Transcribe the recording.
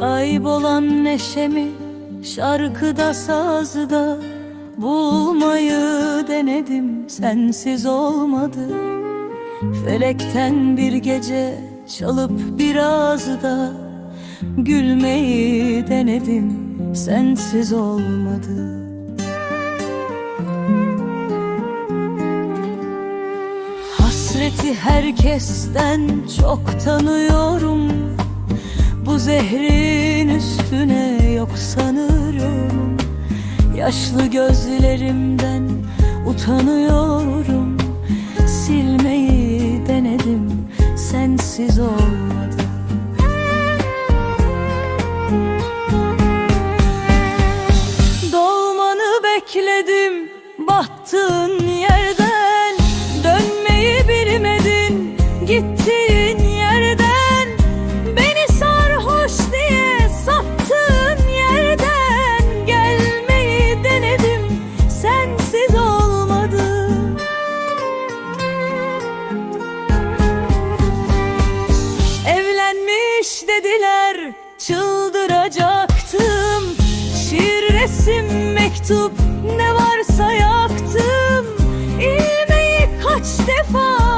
Kaybolan neşemi şarkıda sazda Bulmayı denedim. Sensiz olmadı. Felekten bir gece çalıp biraz da Gülmeyi denedim. Sensiz olmadı. Hasreti herkesten çok tanıyorum Bu zehrin üstüne yok sanırım. Yaşlı gözlerimden utanıyorum. Silmeyi denedim sensiz olmadı Dolmanı bekledim battığın yerden. Dönmeyi bilmedin gittiğin çıldıracaktım. Şiir, resim, mektup ne varsa yaktım. İlmeği kaç defa